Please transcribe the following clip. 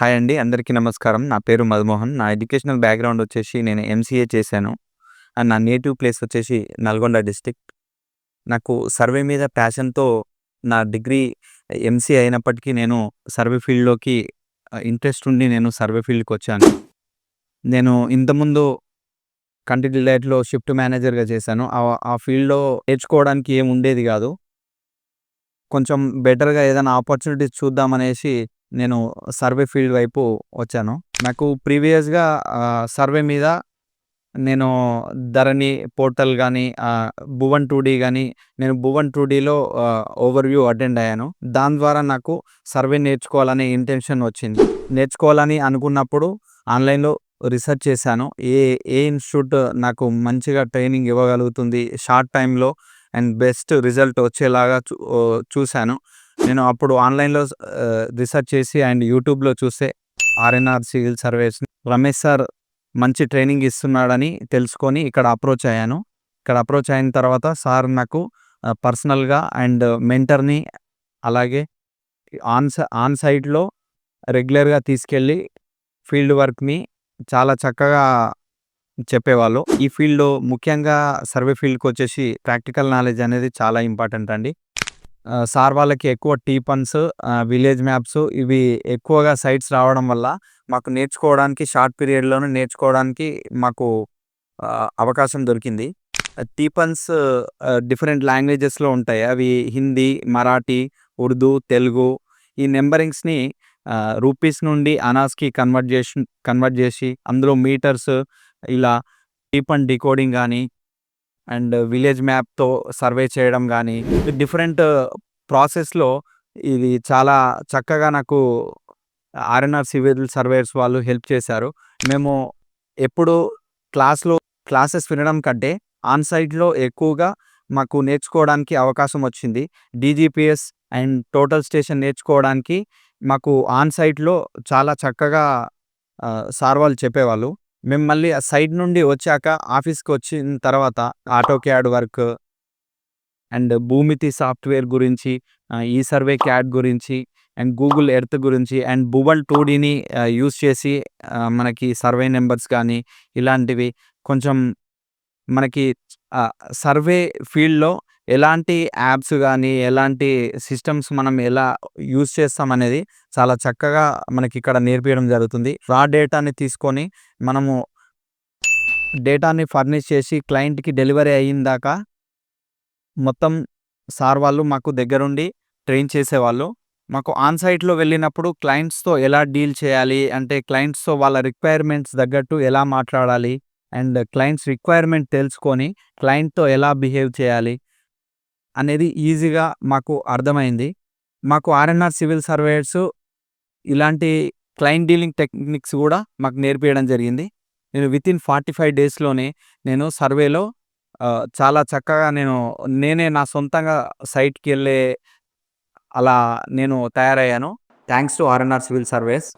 Hi అండి. అందరికీ నమస్కారం. నా పేరు మధుమోహన్. నా ఎడ్యుకేషనల్ బ్యాక్‌గ్రౌండ్ వచ్చేసి నేను ఎంసీఏ చేశాను. అండ్ నా నేటివ్ ప్లేస్ వచ్చేసి నల్గొండ డిస్టిక్ నాకు సర్వే మీద ప్యాషన్‌తో నా డిగ్రీ ఎంసీఏ అయినప్పటికీ నేను సర్వే ఫీల్డ్‌లోకి ఇంట్రెస్ట్ ఉండి నేను సర్వే ఫీల్డ్కి వచ్చాను నేను ఇంతకుముందు కంటి డిలైట్‌లో షిఫ్ట్ మేనేజర్‌గా చేశాను. ఆ ఫీల్డ్‌లో నేర్చుకోవడానికి ఏం ఉండేది కాదు కొంచెం బెటర్‌గా ఏదైనా ఆపర్చునిటీస్ చూద్దామనేసి నేను సర్వే ఫీల్డ్ వైపు వచ్చాను. నాకు ప్రీవియస్‌గా సర్వే మీద నేను ధరణి పోర్టల్ కానీ భువన్ భువన్ 2డీ గాని, నేను భువన్ 2డీలో ఆహ్, ఓవర్‌వ్యూ అటెండ్ అయ్యాను. దాని ద్వారా నాకు సర్వే నేర్చుకోవాలనే ఇంటెన్షన్ వచ్చింది. నేర్చుకోవాలని అనుకున్నప్పుడు ఆన్‌లైన్‌లో రీసెర్చ్ చేశాను. ఏ ఏ ఇన్‌స్టిట్యూట్ నాకు మంచిగా ట్రైనింగ్ ఇవ్వగలుగుతుంది షార్ట్ టైంలో అండ్ బెస్ట్ రిజల్ట్ వచ్చేలాగా చూ చూశాను. నేను అప్పుడు ఆన్‌లైన్‌లో రీసెర్చ్ చేసి అండ్ యూట్యూబ్‌లో చూస్తే RNR civil service Ramesh sir మంచి ట్రైనింగ్ ఇస్తున్నాడని తెలుసుకొని ఇక్కడ అప్రోచ్ అయ్యాను. ఇక్కడ అప్రోచ్ అయిన తర్వాత సార్ నాకు పర్సనల్‌గా అండ్ మెంటర్‌ని అలాగే ఆన్ ఆన్ సైట్‌లో రెగ్యులర్‌గా తీసుకెళ్ళి ఫీల్డ్ వర్క్‌ని చాలా చక్కగా చెప్పేవాళ్ళు. ఈ ఫీల్డ్‌లో ముఖ్యంగా సర్వే ఫీల్డ్‌కొచ్చేసి ప్రాక్టికల్ నాలెడ్జ్ అనేది చాలా ఇంపార్టెంట్ అండి. సార్ వాళ్ళకి ఎక్కువ టీపన్స్, విలేజ్ మ్యాప్స్ ఇవి ఎక్కువగా సైట్స్ రావడం వల్ల మాకు నేర్చుకోవడానికి షార్ట్ పీరియడ్‌లోనే నేర్చుకోవడానికి మాకు అవకాశం దొరికింది. టీపన్స్ డిఫరెంట్ లాంగ్వేజెస్‌లో ఉంటాయి. అవి హిందీ, మరాఠీ, ఉర్దూ, తెలుగు ఈ నెంబరింగ్స్ని రూపీస్ నుండి అనాస్‌కి కన్వర్ట్ చేసి కన్వర్ట్ చేసి అందులో మీటర్స్ ఇలా టీపన్ డికోడింగ్ కానీ అండ్ విలేజ్ మ్యాప్‌తో సర్వే చేయడం కానీ డిఫరెంట్ ప్రాసెస్‌లో ఇది చాలా చక్కగా నాకు R N R civil surveyors వాళ్ళు హెల్ప్ చేశారు. మేము ఎప్పుడు క్లాస్‌లో క్లాసెస్ వినడం కంటే ఆన్ సైట్‌లో ఎక్కువగా మాకు నేర్చుకోవడానికి అవకాశం వచ్చింది. డీజీపీఎస్ అండ్ టోటల్ స్టేషన్ నేర్చుకోవడానికి మాకు ఆన్ సైట్‌లో చాలా చక్కగా సార్ వాళ్ళు చెప్పేవాళ్ళు. మేము మళ్ళీ ఆ సైడ్ నుండి వచ్చాక ఆఫీస్కి వచ్చిన తర్వాత ఆటో క్యాడ్ వర్క్ అండ్ భూమితి సాఫ్ట్‌వేర్ గురించి, ఈ సర్వే క్యాడ్ గురించి అండ్ గూగుల్ ఎర్త్ గురించి అండ్ బుబల్ టూడీని యూస్ చేసి మనకి సర్వే నెంబర్స్ కానీ ఇలాంటివి కొంచెం మనకి సర్వే ఫీల్డ్‌లో ఎలాంటి యాప్స్ కానీ ఎలాంటి సిస్టమ్స్ మనం ఎలా యూజ్ చేస్తామనేది చాలా చక్కగా మనకి ఇక్కడ నేర్పించడం జరుగుతుంది. రా డేటాని తీసుకొని మనము డేటాని ఫర్నిష్ చేసి క్లయింట్‌కి డెలివరీ అయ్యిందాకా మొత్తం సార్ వాళ్ళు మాకు దగ్గరుండి ట్రైన్ చేసేవాళ్ళు. మాకు ఆన్ సైట్‌లో వెళ్ళినప్పుడు క్లయింట్స్‌తో ఎలా డీల్ చేయాలి, అంటే క్లయింట్స్‌తో వాళ్ళ రిక్వైర్మెంట్స్ తగ్గట్టు ఎలా మాట్లాడాలి అండ్ క్లయింట్స్ రిక్వైర్మెంట్ తెలుసుకొని క్లయింట్‌తో ఎలా బిహేవ్ చేయాలి అనేది ఈజీగా మాకు అర్థమైంది. మాకు ఆర్ఎన్ఆర్ సివిల్ సర్వేయర్స్ ఇలాంటి క్లైంట్ డీలింగ్ టెక్నిక్స్ కూడా మాకు నేర్పించడం జరిగింది. నేను వితిన్ 45 డేస్‌లోనే నేను సర్వేలో చాలా చక్కగా నేను నేనే నా సొంతంగా సైట్కి వెళ్ళే అలా నేను తయారయ్యాను. Thanks to RNR civil services.